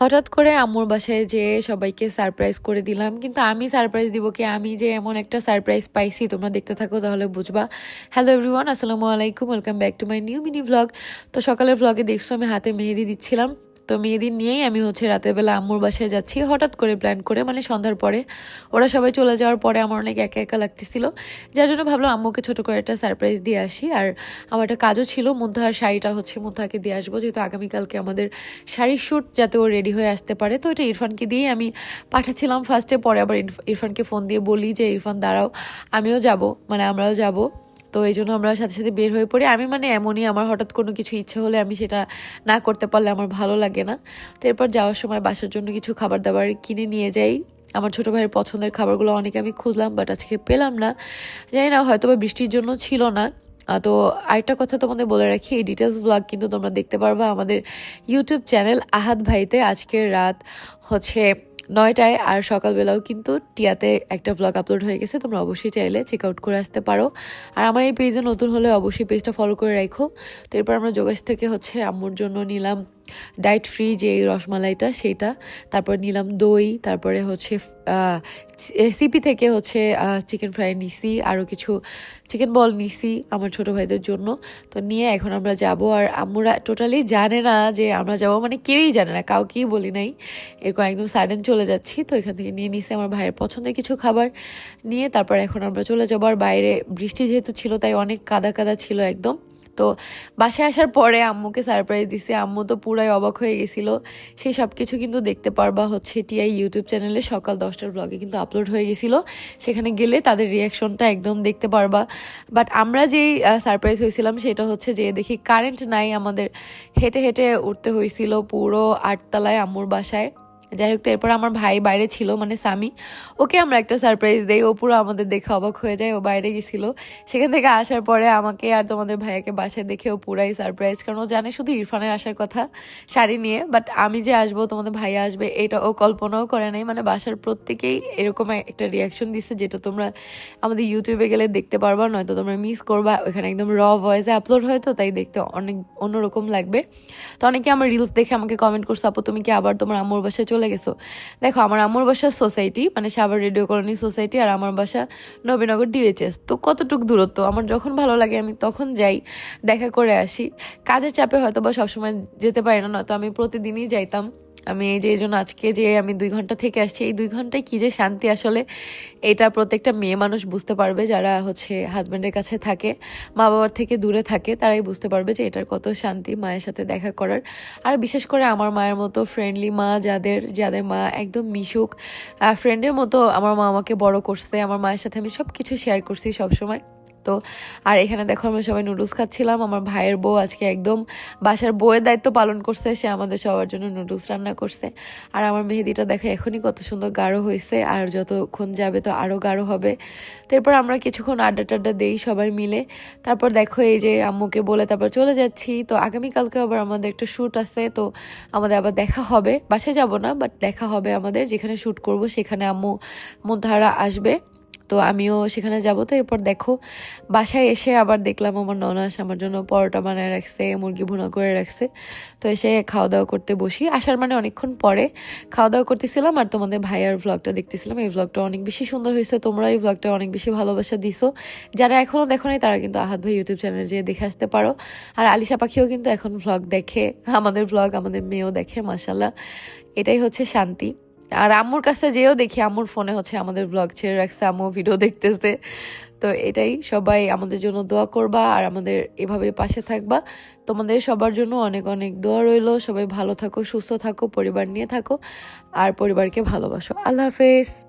হঠাৎ করে আম্মুর বাসায় যে সবাইকে সারপ্রাইজ করে দিলাম। কিন্তু আমি সারপ্রাইজ দিব কি? আমি যে এমন একটা সারপ্রাইজ পাইছি, তোমরা দেখতে থাকো তাহলে বুঝবা। হ্যালো এভরিওয়ান আসসালামু আলাইকুম welcome back to my new mini vlog তো সকালের ভ্লগে দেখছ, আমি হাতে মেহেদি দিচ্ছিলাম। তো মেহেদি নিয়েই আমি হচ্ছে রাতের বেলা আম্মুর বাসায় যাচ্ছি। হঠাৎ করে প্ল্যান করে মানে সন্ধ্যার পরে। ওরা সবাই চলে যাওয়ার পরে আমার অনেক একা একা লাগতেছিল। যার জন্য ভাবলাম আম্মুকে ছোট করে একটা সারপ্রাইজ দিয়ে আসি। আর আমার একটা কাজও ছিল মুদ্রার শাড়িটা হচ্ছে মুদ্রাকে দিয়ে আসব। যেহেতু আগামীকালকে আমাদের শাড়ির শ্যুট যাতে ও রেডি হয়ে আসতে পারে। তো এটা ইরফানকে দিয়েই আমি পাঠাচ্ছিলাম। ফার্স্টে পরে আবার ইরফ- ইরফানকে ফোন দিয়ে বলি যে, ইরফান, দাঁড়াও, আমিও যাব। মানে আমরাও যাব। তো এই জন্য আমরা সাথে সাথে বের হয়ে পড়ি। আমি মানে এমনই, আমার হঠাৎ কোনো কিছু ইচ্ছে হলে আমি সেটা না করতে পারলে আমার ভালো লাগে না। তো এরপর যাওয়ার সময় বাসার জন্য কিছু খাবার দাবার কিনে নিয়ে যাই। আমার ছোটো ভাইয়ের পছন্দের খাবারগুলো অনেক আমি খুঁজলাম বাট আজকে পেলাম না। জানি না হয়তো বা বৃষ্টির জন্য ছিল না। তো আরেকটা কথা তোমাদের বলে রাখি, এই ডিটেলস ব্লগ কিন্তু তোমরা দেখতে পারবা আমাদের ইউটিউব চ্যানেল আহাত ভাইতে। আজকের রাত হচ্ছে নয়টায় আর সকালবেলাও কিন্তু টিয়াতে একটা ব্লগ আপলোড হয়ে গেছে, তোমরা অবশ্যই চাইলে চেক আউট করে আসতে পারো। আর আমার এই পেজে নতুন হলে অবশ্যই পেজটা ফলো করে রাখো। তো এরপর আমরা যোগাস থেকে হচ্ছে আম্মুর জন্য নিলাম ডায়েট ফ্রি যে রসমালাইটা সেটা তারপর নিলাম দই, তারপরে হচ্ছে সিপি থেকে হচ্ছে চিকেন ফ্রাই নিছি আরও কিছু চিকেন বল নিছি আমার ছোট ভাইদের জন্য। তো নিয়ে এখন আমরা যাব, আর আম্মুরা টোটালি জানে না যে আমরা যাব মানে কেউই জানে না, কাউকেই বলি নাই। এরকম একদম সাডেন চলে যাচ্ছি, তো এখান থেকে নিয়ে নিছি আমার ভাইয়ের পছন্দের কিছু খাবার। নিয়ে তারপর এখন আমরা চলে যাব, আর বাইরে বৃষ্টি যেহেতু ছিল, তাই অনেক কাদা কাদা ছিল একদম। তো বাসায় আসার পরে আম্মুকে সারপ্রাইজ দিছি, আম্মু তো পুরাই অবাক হয়ে গেছিল। সেই সব কিছু কিন্তু দেখতে পারবা হচ্ছে টিআই ইউটিউব চ্যানেলে সকাল দশটার ব্লগে কিন্তু আপলোড হয়ে গেছিল। সেখানে গেলে তাদের রিয়াকশনটা একদম দেখতে পারবা। বাট আমরা যেই সারপ্রাইজ হয়েছিলাম সেটা হচ্ছে যে দেখি কারেন্ট নাই আমাদের। হেঁটে হেঁটে উঠতে হয়েছিল পুরো আটতলায় আম্মুর বাসায়। যাই হোক, তো এরপর আমার ভাই বাইরে ছিল মানে স্বামী। ওকে আমরা একটা সারপ্রাইজ দেই, ও পুরো আমাদের দেখে অবাক হয়ে যায়, ও বাইরে গেছিল। সেখান থেকে আসার পরে আমাকে আর তোমাদের ভাইয়াকে বাসায় দেখে ও পুরাই সারপ্রাইজ কারণ ও জানে শুধু ইরফানের আসার কথা, শাড়ি নিয়ে। বাট আমি যে আসব, তোমাদের ভাইয়া আসবে, এটা ও কল্পনাও করে নাই। মানে বাসার প্রত্যেকেই এরকম একটা রিয়াকশন দিচ্ছে যেটা তোমরা আমাদের ইউটিউবে গেলে দেখতে পারবা, নয়তো তোমরা মিস করবা। ওখানে একদম র ভয়েসে আপলোড হয় তো, তাই দেখতে অনেক অন্যরকম লাগবে। তো অনেকে আমার রিলস দেখে আমাকে কমেন্ট করছ, আপু, তুমি কি আবার তোমার আম্মুর বাসায় চলে গেছো। দেখো, আমার আমার বাসা সোসাইটি মানে সাভার রেডিও কলোনি সোসাইটি আর আমার বাসা নবীনগর ডিএইচএস। তো কতটুক দূরত্ব? আমার যখন ভালো লাগে, আমি তখন যাই, দেখা করে আসি। কাজের চাপে হয়তো বা সবসময় যেতে পারি না, নয়তো আমি প্রতিদিনই যাইতাম। আমি এই যে, এই জন্য আজকে যে আমি দুই ঘণ্টা থেকে আসছি, এই দুই ঘন্টায় কী যে শান্তি আসলে এটা প্রত্যেকটা মেয়ে মানুষ বুঝতে পারবে যারা হচ্ছে হাজব্যান্ডের কাছে থাকে মা বাবার থেকে দূরে থাকে, তারাই বুঝতে পারবে যে এটার কত শান্তি মায়ের সাথে দেখা করার। আর বিশেষ করে আমার মায়ের মতো ফ্রেন্ডলি মা যাদের যাদের মা একদম মিশুক ফ্রেন্ডের মতো আমার মা আমাকে বড় করছে, আমার মায়ের সাথে আমি সব কিছু শেয়ার করছি সবসময়। তো আর এখানে দেখো আমরা সবাই নুডলস খাচ্ছিলাম। আমার ভাইয়ের বউ আজকে একদম বাসার বউয়ের দায়িত্ব পালন করছে, সে আমাদের সবার জন্য নুডলস রান্না করছে। আর আমার মেহেদিটা দেখো এখনই কত সুন্দর গাঢ় হয়েছে, আর যতক্ষণ যাবে তো আরও গাঢ় হবে। তো এরপর আমরা কিছুক্ষণ আড্ডা টাড্ডা দেই সবাই মিলে। তারপর দেখো এই যে আম্মুকে বলে তারপর চলে যাচ্ছি। তো আগামীকালকে আবার আমাদের একটা শ্যুট আছে, তো আমাদের আবার দেখা হবে। বাসায় যাব না বাট দেখা হবে আমাদের। যেখানে শ্যুট করব সেখানে আম্মু মুধারা আসবে। তো আমিও সেখানে যাব। তো এরপর দেখো, বাসায় এসে আবার দেখলাম আমার ননাস আমার জন্য পরোটা বানায় রাখছে, মুরগি ভুনা করে রাখছে। তো এসে খাওয়া দাওয়া করতে বসি। আসার মানে অনেকক্ষণ পরে খাওয়া দাওয়া করতেছিলাম আর তোমাদের ভাইয়ার ভ্লগটা দেখতেছিলাম। এই ভ্লগটা অনেক বেশি সুন্দর হয়েছে, তোমরা এই ভ্লগটা অনেক বেশি ভালোবাসা দিছো। যারা এখনও দেখো নাই, তারা কিন্তু আহাত ভাই ইউটিউব চ্যানেলে যেয়ে দেখে আসতে পারো। আর আলিশা পাখিও কিন্তু এখন ভ্লগ দেখে, আমাদের ভ্লগ আমাদের মেয়েও দেখে মাসাল্লাহ এটাই হচ্ছে শান্তি। আর আম্মুর কাছে যেও দেখি, আম্মুর ফোনে হচ্ছে আমাদের ব্লগ ছেড়ে রাখছে, আম্মু ভিডিও দেখতেছে। তো এটাই, সবাই আমাদের জন্য দোয়া করবা আর আমাদের এভাবে পাশে থাকবা। তোমাদের সবার জন্য অনেক অনেক দোয়া রইল। সবাই ভালো থাকো, সুস্থ থাকো, পরিবার নিয়ে থাকো আর পরিবারকে ভালোবাসো। আল্লাহ হাফেজ।